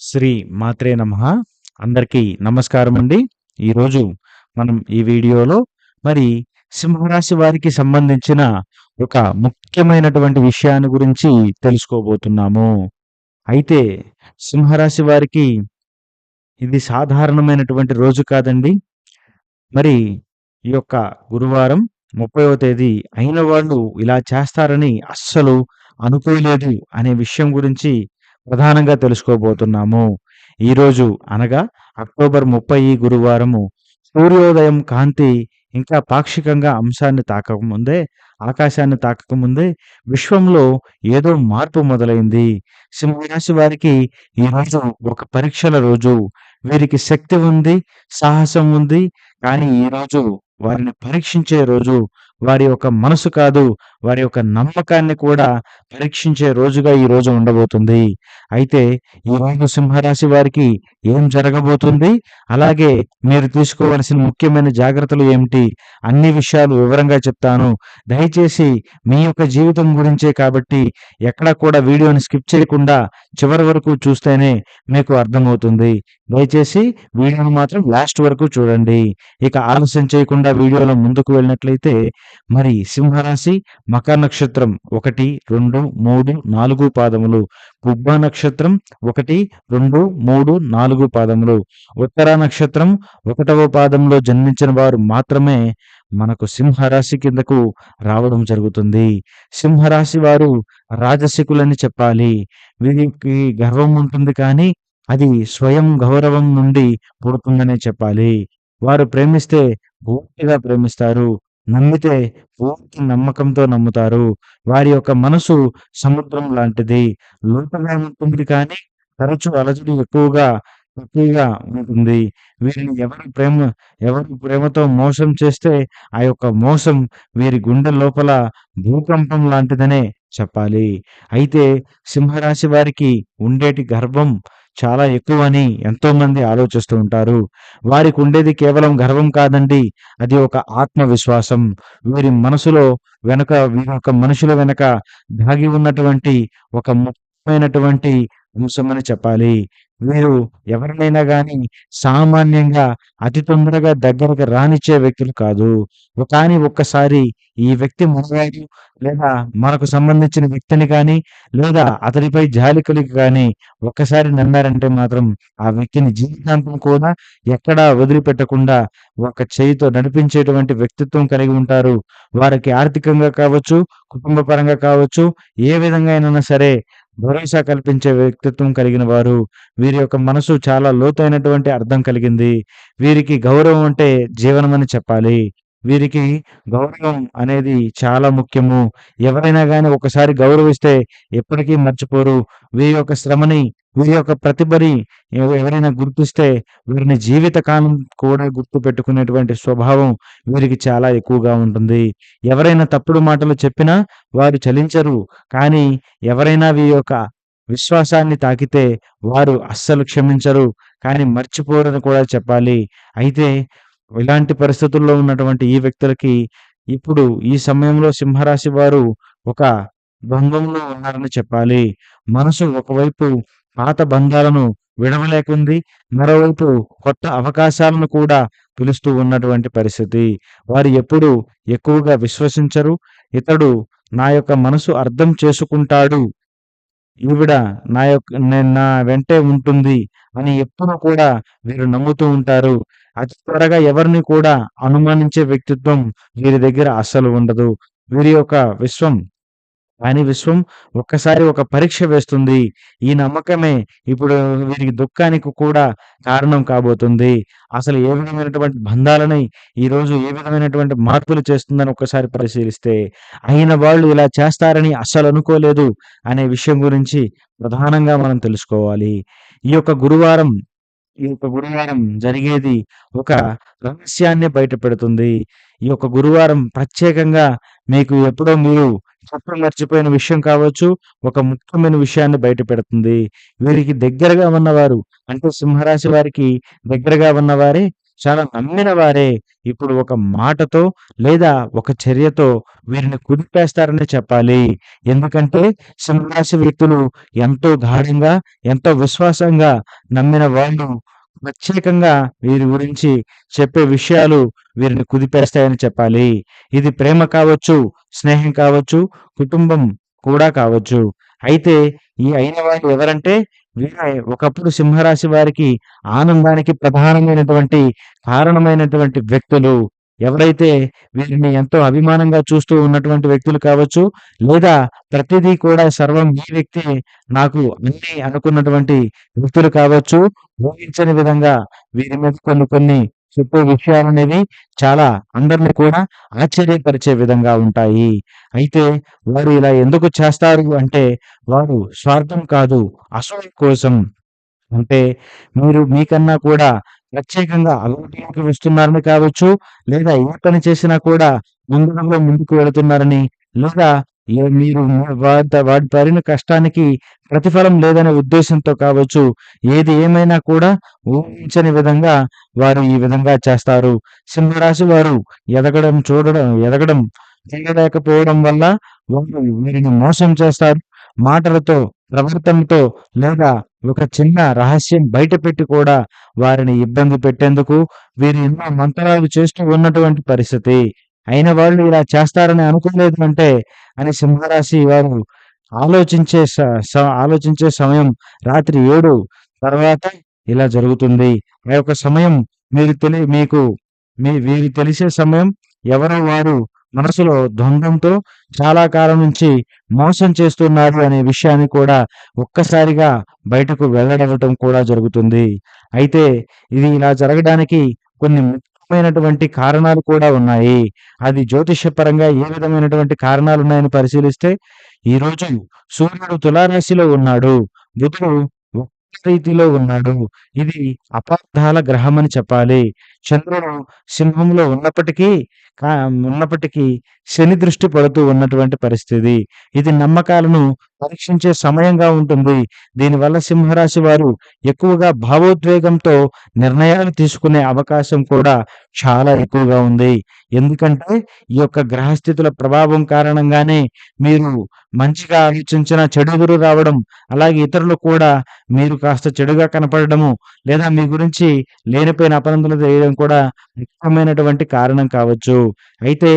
శ్రీ మాత్రే నమ. అందరికీ నమస్కారం అండి ఈరోజు మనం ఈ వీడియోలో మరి సింహరాశి వారికి సంబంధించిన ఒక ముఖ్యమైనటువంటి విషయాన్ని గురించి తెలుసుకోబోతున్నాము. అయితే సింహరాశి వారికి ఇది సాధారణమైనటువంటి రోజు కాదండి. మరి ఈ యొక్క గురువారం ముప్పైవ తేదీ అయిన వాళ్ళు ఇలా చేస్తారని అస్సలు అనుకోలేదు అనే విషయం గురించి ప్రధానంగా తెలుసుకోబోతున్నాము. ఈరోజు అనగా అక్టోబర్ ముప్పై గురువారము సూర్యోదయం కాంతి ఇంకా పాక్షికంగా అంశాన్ని తాకకముందే ఆకాశాన్ని తాకకముందే విశ్వంలో ఏదో మార్పు మొదలైంది. సింహరాశి వారికి ఈరోజు ఒక పరీక్షల రోజు. వీరికి శక్తి ఉంది సాహసం ఉంది కానీ ఈరోజు వారిని పరీక్షించే రోజు వారి యొక్క మనసు కాదు వారి యొక్క నమ్మకాన్ని కూడా పరీక్షించే రోజుగా ఈ రోజు ఉండబోతుంది. అయితే ఈ రోజు సింహరాశి వారికి ఏం జరగబోతుంది? అలాగే మీరు తీసుకోవలసిన ముఖ్యమైన జాగ్రత్తలు ఏమిటి? అన్ని విషయాలు వివరంగా చెప్తాను. దయచేసి మీ యొక్క జీవితం గురించే కాబట్టి ఎక్కడా కూడా వీడియోని స్కిప్ చేయకుండా చివరి వరకు చూస్తేనే మీకు అర్థమవుతుంది. దయచేసి వీడియోను మాత్రం లాస్ట్ వరకు చూడండి. ఇక ఆలస్యం చేయకుండా వీడియోలో ముందుకు వెళ్ళినట్లయితే మరి సింహరాశి మకర నక్షత్రం ఒకటి రెండు మూడు నాలుగు పాదములు. పుబ్బ నక్షత్రం ఒకటి రెండు మూడు నాలుగు పాదములు. ఉత్తర నక్షత్రం ఒకటవ పాదంలో జన్మించిన వారు మాత్రమే మనకు సింహరాశి కిందకు రావడం జరుగుతుంది. సింహరాశి వారు రాజసికులని చెప్పాలి. వీరికి గర్వం ఉంటుంది కానీ అది స్వయం గౌరవం నుండి పుడుతుందనే చెప్పాలి. వారు ప్రేమిస్తే పూర్తిగా ప్రేమిస్తారు. నమ్మితే పూర్తి నమ్మకంతో నమ్ముతారు. వారి యొక్క మనసు సముద్రం లాంటిది. లోపలే ఉంటుంది కానీ తరచు అలజడి ఎక్కువగా తక్కువగా ఉంటుంది. వీరిని ఎవరి ప్రేమ ఎవరి ప్రేమతో మోసం చేస్తే ఆ యొక్క మోసం వీరి గుండె లోపల భూకంపం లాంటిదనే చెప్పాలి. అయితే సింహరాశి వారికి ఉండేటి గర్భం చాలా ఎక్కువ అని ఎంతో మంది ఆలోచిస్తూ ఉంటారు. వారికి ఉండేది కేవలం గర్వం కాదండి. అది ఒక ఆత్మవిశ్వాసం. వీరి మనసులో వెనక వీరి యొక్క మనుషుల వెనక దాగి ఉన్నటువంటి ఒక ముఖ్యమైనటువంటి అంశమని చెప్పాలి. వీరు ఎవరినైనా కానీ సామాన్యంగా అతి తొందరగా దగ్గరకు రానిచ్చే వ్యక్తులు కాదు. కానీ ఒక్కసారి ఈ వ్యక్తి మనవాడు లేదా మనకు సంబంధించిన వ్యక్తిని కానీ లేదా అతడిపై జాలి కలిగి కానీ ఒక్కసారి నమ్మారంటే మాత్రం ఆ వ్యక్తిని జీవితాంతం కూడా ఎక్కడా వదిలిపెట్టకుండా ఒక చేయితో నడిపించేటువంటి వ్యక్తిత్వం కలిగి ఉంటారు. వారికి ఆర్థికంగా కావచ్చు కుటుంబ పరంగా కావచ్చు ఏ విధంగా అయినా సరే భరోసా కల్పించే వ్యక్తిత్వం కలిగిన వారు వీరి యొక్క మనసు చాలా లోతైనటువంటి అర్థం కలిగింది. వీరికి గౌరవం అంటే జీవనం అని చెప్పాలి. వీరికి గౌరవం అనేది చాలా ముఖ్యము. ఎవరైనా కానీ ఒకసారి గౌరవిస్తే ఎప్పటికీ మర్చిపోరు. వీరి యొక్క శ్రమని వీరి యొక్క ప్రతిభని ఎవరైనా గుర్తిస్తే వీరిని జీవితకాలం కూడా గుర్తు పెట్టుకునేటువంటి స్వభావం వీరికి చాలా ఎక్కువగా ఉంటుంది. ఎవరైనా తప్పుడు మాటలు చెప్పినా వారు చలించరు. కానీ ఎవరైనా వీరి యొక్క విశ్వాసాన్ని తాకితే వారు అస్సలు క్షమించరు. కానీ మర్చిపోరని కూడా చెప్పాలి. అయితే ఇలాంటి పరిస్థితుల్లో ఉన్నటువంటి ఈ వ్యక్తులకి ఇప్పుడు ఈ సమయంలో సింహరాశి వారు ఒక ద్వంద్వంలో ఉన్నారని చెప్పాలి. మనసు ఒకవైపు పాత బంధాలను విడవలేకుంది. మరోవైపు కొత్త అవకాశాలను కూడా పిలుస్తూ ఉన్నటువంటి పరిస్థితి. వారు ఎప్పుడు ఎక్కువగా విశ్వసించరు. ఇతడు నా యొక్క మనసు అర్థం చేసుకుంటాడు. ఈవిడ నా యొక్క నా వెంటే ఉంటుంది అని ఎప్పుడు కూడా వీరు నమ్ముతూ ఉంటారు. అతి త్వరగా ఎవరిని కూడా అనుమానించే వ్యక్తిత్వం వీరి దగ్గర అస్సలు ఉండదు. వీరి యొక్క విశ్వం కానీ విశ్వం ఒక్కసారి ఒక పరీక్ష వేస్తుంది. ఈ నమ్మకమే ఇప్పుడు వీరికి దుఃఖానికి కూడా కారణం కాబోతుంది. అసలు ఏ విధమైనటువంటి బంధాలని ఈ రోజు ఏ విధమైనటువంటి మార్పులు చేస్తుందని ఒక్కసారి పరిశీలిస్తే అయిన వాళ్ళు ఇలా చేస్తారని అస్సలు అనుకోలేదు అనే విషయం గురించి ప్రధానంగా మనం తెలుసుకోవాలి. ఈ యొక్క గురువారం ఈ యొక్క గురువారం జరిగేది ఒక రహస్యాన్ని బయట పెడుతుంది ఈ యొక్క గురువారం ప్రత్యేకంగా మీకు ఎప్పుడో మీరు చట్టం మర్చిపోయిన విషయం కావచ్చు ఒక ముఖ్యమైన విషయాన్ని బయట పెడుతుంది వీరికి దగ్గరగా ఉన్నవారు అంటే సింహరాశి వారికి దగ్గరగా ఉన్నవారే చాలా నమ్మిన వారే ఇప్పుడు ఒక మాటతో లేదా ఒక చర్యతో వీరిని కుదిపేస్తారని చెప్పాలి. ఎందుకంటే సింహరాశి వ్యక్తులు ఎంతో గాఢంగా, ఎంతో విశ్వాసంగా నమ్మిన వాళ్ళు ప్రత్యేకంగా వీరి గురించి చెప్పే విషయాలు వీరిని కుదిపేస్తాయని చెప్పాలి. ఇది ప్రేమ కావచ్చు, స్నేహం కావచ్చు, కుటుంబం కూడా కావచ్చు. అయితే ఈ అయిన వారు ఎవరంటే వీరే ఒకప్పుడు సింహరాశి వారికి ఆనందానికి ప్రధానమైనటువంటి కారణమైనటువంటి వ్యక్తులు. ఎవరైతే వీరిని ఎంతో అభిమానంగా చూస్తూ ఉన్నటువంటి వ్యక్తులు కావచ్చు, లేదా ప్రతిదీ కూడా సర్వం ఈ వ్యక్తి నాకు అన్నీ అనుకున్నటువంటి వ్యక్తులు కావచ్చు. ఊహించని విధంగా వీరి మీద కొన్ని కొన్ని చెప్పే విషయాలనేవి చాలా అందరిని కూడా ఆశ్చర్యపరిచే విధంగా ఉంటాయి. అయితే వారు ఇలా ఎందుకు చేస్తారు అంటే వారు స్వార్థం కాదు, అసూయ కోసం. అంటే మీరు మీకన్నా కూడా ప్రత్యేకంగా అభివృద్ధిలోకి వస్తున్నారని కావచ్చు, లేదా ఏ పని చేసినా కూడా ముందడుగులో ముందుకు వెళుతున్నారని, లేదా మీరు వాట వాడి పడిన కష్టానికి ప్రతిఫలం లేదనే ఉద్దేశంతో కావచ్చు. ఏది ఏమైనా కూడా ఊహించని విధంగా వారు ఈ విధంగా చేస్తారు. సింహరాశి వారు ఎదగడం చూడడం ఎదగడం తినలేకపోవడం వల్ల వారు వీరిని మోసం చేస్తారు. మాటలతో, ప్రవర్తనతో లేదా ఒక చిన్న రహస్యం బయటపెట్టి కూడా వారిని ఇబ్బంది పెట్టేందుకు వీరు ఎన్నో మంత్రాలు చేస్తూ ఉన్నటువంటి పరిస్థితి. అయిన వాళ్ళు ఇలా చేస్తారని అనుకోలేదు అంటే అని సింహరాశి వారు ఆలోచించే స ఆలోచించే సమయం రాత్రి ఏడు తర్వాత ఇలా జరుగుతుంది. ఆ యొక్క సమయం మీరు తెలి మీకు మీ వీరు తెలిసే సమయం ఎవరో వారు మనసులో ద్వంద్వంతో చాలా కాలం నుంచి మోసం చేస్తున్నారు అనే విషయాన్ని కూడా ఒక్కసారిగా బయటకు వెళ్ళడటం కూడా జరుగుతుంది. అయితే ఇది ఇలా జరగడానికి కొన్ని ముఖ్యమైనటువంటి కారణాలు కూడా ఉన్నాయి. అది జ్యోతిష్యపరంగా ఏ విధమైనటువంటి కారణాలు ఉన్నాయని పరిశీలిస్తే ఈరోజు సూర్యుడు తులారాశిలో ఉన్నాడు. బుధుడు రీతిలో ఉన్నాడు. ఇది అపార్థాల అని చెప్పాలి. చంద్రుడు సింహంలో ఉన్నప్పటికీ ఉన్నప్పటికీ శని దృష్టి పడుతూ ఉన్నటువంటి పరిస్థితి. ఇది నమ్మకాలను పరీక్షించే సమయంగా ఉంటుంది. దీనివల్ల సింహరాశి వారు ఎక్కువగా భావోద్వేగంతో నిర్ణయాలు తీసుకునే అవకాశం కూడా చాలా ఎక్కువగా ఉంది. ఎందుకంటే ఈ యొక్క గ్రహస్థితుల ప్రభావం కారణంగానే మీరు మంచిగా ఆలోచించిన చెడు రావడం, అలాగే ఇతరులు కూడా మీరు కాస్త చెడుగా కనపడము లేదా మీ గురించి లేనిపోయిన అపనిందలు వేయడం కూడా ముఖ్యమైనటువంటి కారణం కావచ్చు. అయితే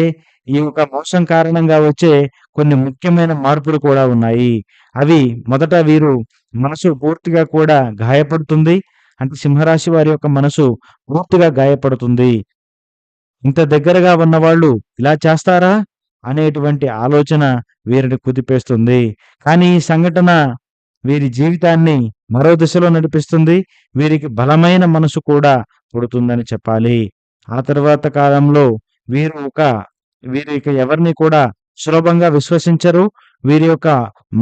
ఈ యొక్క మోసం కారణంగా వచ్చే కొన్ని ముఖ్యమైన మార్పులు కూడా ఉన్నాయి. అవి మొదట వీరు మనసు పూర్తిగా కూడా గాయపడుతుంది. అంటే సింహరాశి వారి యొక్క మనసు పూర్తిగా గాయపడుతుంది. ఇంత దగ్గరగా ఉన్నవాళ్ళు ఇలా చేస్తారా? అనేటువంటి ఆలోచన వీరిని కుదిపేస్తుంది. కానీ ఈ సంఘటన వీరి జీవితాన్ని మరో దిశలో నడిపిస్తుంది. వీరికి బలమైన మనసు కూడా పుడుతుందని చెప్పాలి. ఆ తర్వాత కాలంలో వీరు ఒక వీరి యొక్క ఎవరిని కూడా సులభంగా విశ్వసించరు. వీరి యొక్క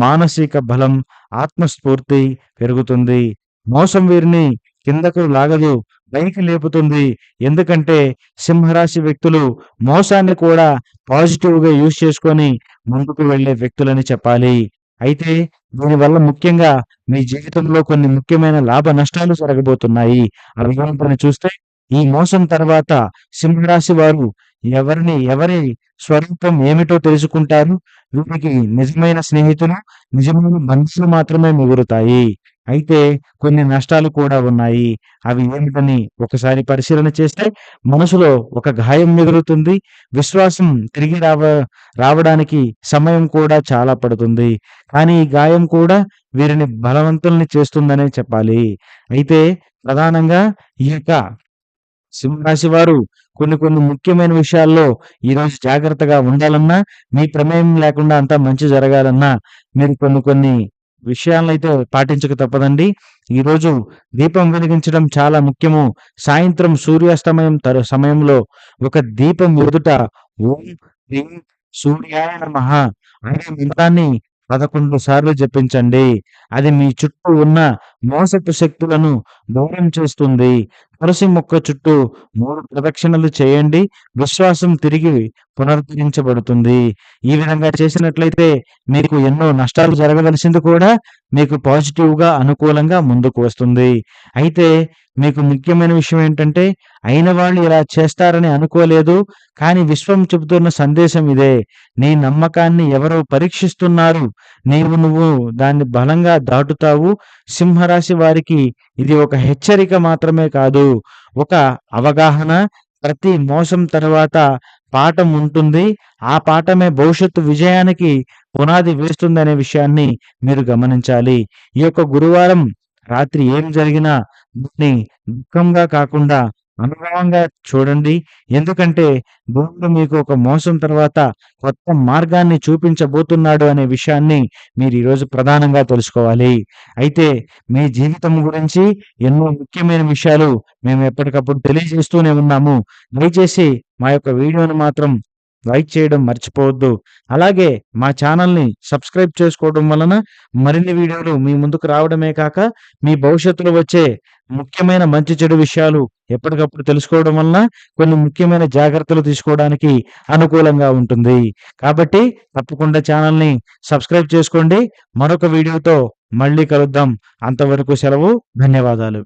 మానసిక బలం, ఆత్మస్ఫూర్తి పెరుగుతుంది. మోసం వీరిని కిందకు లాగదు, పైకి లేపుతుంది. ఎందుకంటే సింహరాశి వ్యక్తులు మోసాన్ని కూడా పాజిటివ్‌గా యూజ్ చేసుకొని ముందుకు వెళ్ళే వ్యక్తులని చెప్పాలి. అయితే దీనివల్ల ముఖ్యంగా మీ జీవితంలో కొన్ని ముఖ్యమైన లాభ నష్టాలు జరగబోతున్నాయి. అవి ఏంటని చూస్తే ఈ మోసం తర్వాత సింహరాశి వారు ఎవరిని ఎవరి స్వరూపం ఏమిటో తెలుసుకుంటారు. వీరికి నిజమైన స్నేహితులు, నిజమైన మనుషులు మాత్రమే మిగులుతాయి. అయితే కొన్ని నష్టాలు కూడా ఉన్నాయి. అవి ఏమిటని ఒకసారి పరిశీలన చేస్తే మనసులో ఒక గాయం మిగులుతుంది. విశ్వాసం తిరిగి రావ రావడానికి సమయం కూడా చాలా పడుతుంది. కానీ ఈ గాయం కూడా వీరిని బలవంతుల్ని చేస్తుందనే చెప్పాలి. అయితే ప్రధానంగా ఈ యొక్క సింహరాశి వారు కొన్ని కొన్ని ముఖ్యమైన విషయాల్లో ఈరోజు జాగ్రత్తగా ఉండాలన్నా, మీ ప్రమేయం లేకుండా అంతా మంచి జరగాలన్నా మీరు కొన్ని కొన్ని విషయాలనైతే పాటించక తప్పదండి. ఈరోజు దీపం వెలిగించడం చాలా ముఖ్యము. సాయంత్రం సూర్యాస్తమయం తరు సమయంలో ఒక దీపం ఎదుట ఓం హ్రీం సూర్యాయ నమ అనే మంత్రాన్ని 11 సార్లు జపించండి. అది మీ చుట్టూ ఉన్న మోసపు శక్తులను దూరం చేస్తుంది. అరసి మొక్క చుట్టూ మూడు ప్రదక్షిణలు చేయండి. విశ్వాసం తిరిగి పునరుద్ధరించబడుతుంది. ఈ విధంగా చేసినట్లయితే మీకు ఎన్నో నష్టాలు జరగవలసింది కూడా మీకు పాజిటివ్‌గా, అనుకూలంగా ముందుకు వస్తుంది. అయితే మీకు ముఖ్యమైన విషయం ఏంటంటే, అయిన వాళ్ళు ఇలా చేస్తారని అనుకోలేదు. కానీ విశ్వం చెబుతున్న సందేశం ఇదే. నీ నమ్మకాన్ని ఎవరో పరీక్షిస్తున్నారు. నీవు నువ్వు దాన్ని బలంగా దాటుతావు. సింహరాశి వారికి ఇది ఒక హెచ్చరిక మాత్రమే కాదు. ఒక అవగాహన. ప్రతి మోసం తర్వాత పాఠం ఉంటుంది. ఆ పాఠమే భవిష్యత్తు విజయానికి పునాది వేస్తుందనే విషయాన్ని మీరు గమనించాలి. ఈ యొక్క గురువారం రాత్రి ఏం జరిగినా దాన్ని దుఃఖంగా కాకుండా అనుభవంగా చూడండి. ఎందుకంటే దేవుడు మీకు ఒక మోసం తర్వాత కొత్త మార్గాన్ని చూపించబోతున్నాడు అనే విషయాన్ని మీరు ఈరోజు ప్రధానంగా తెలుసుకోవాలి. అయితే మీ జీవితం గురించి ఎన్నో ముఖ్యమైన విషయాలు మేము ఎప్పటికప్పుడు తెలియజేస్తూనే ఉన్నాము. దయచేసి మా యొక్క వీడియోను మాత్రం లైక్ చేయడం మర్చిపోవద్దు. అలాగే మా ఛానల్‌ని సబ్స్క్రైబ్ చేసుకోవడం వలన మరిన్ని వీడియోలు మీ ముందుకు రావడమే కాక, మీ భవిష్యత్తులో వచ్చే ముఖ్యమైన మంచి చెడు విషయాలు ఎప్పటికప్పుడు తెలుసుకోవడం వలన కొన్ని ముఖ్యమైన జాగ్రత్తలు తీసుకోవడానికి అనుకూలంగా ఉంటుంది. కాబట్టి తప్పకుండా ఛానల్‌ని సబ్స్క్రైబ్ చేసుకోండి. మరొక వీడియోతో మళ్ళీ కలుద్దాం. అంతవరకు సెలవు. ధన్యవాదాలు.